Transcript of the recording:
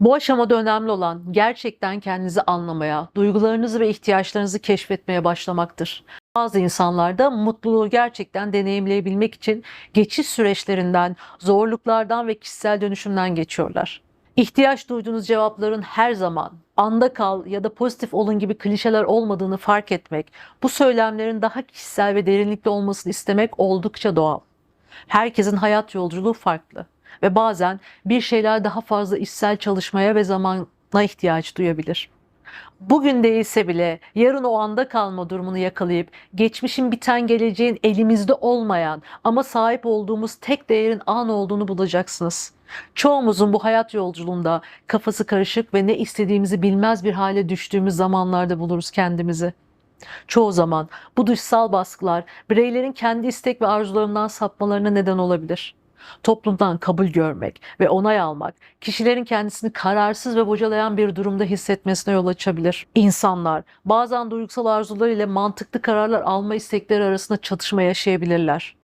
Bu aşamada önemli olan gerçekten kendinizi anlamaya, duygularınızı ve ihtiyaçlarınızı keşfetmeye başlamaktır. Bazı insanlarda mutluluğu gerçekten deneyimleyebilmek için geçiş süreçlerinden, zorluklardan ve kişisel dönüşümden geçiyorlar. İhtiyaç duyduğunuz cevapların her zaman anda kal ya da pozitif olun gibi klişeler olmadığını fark etmek, bu söylemlerin daha kişisel ve derinlikli olmasını istemek oldukça doğal. Herkesin hayat yolculuğu farklı ve bazen bir şeyler daha fazla içsel çalışmaya ve zamana ihtiyaç duyabilir. Bugün değilse bile yarın o anda kalma durumunu yakalayıp geçmişin biten geleceğin elimizde olmayan ama sahip olduğumuz tek değerin an olduğunu bulacaksınız. Çoğumuzun bu hayat yolculuğunda kafası karışık ve ne istediğimizi bilmez bir hale düştüğümüz zamanlarda buluruz kendimizi. Çoğu zaman bu dışsal baskılar bireylerin kendi istek ve arzularından sapmalarına neden olabilir. Toplumdan kabul görmek ve onay almak kişilerin kendisini kararsız ve bocalayan bir durumda hissetmesine yol açabilir. İnsanlar bazen duygusal arzular ile mantıklı kararlar alma istekleri arasında çatışma yaşayabilirler.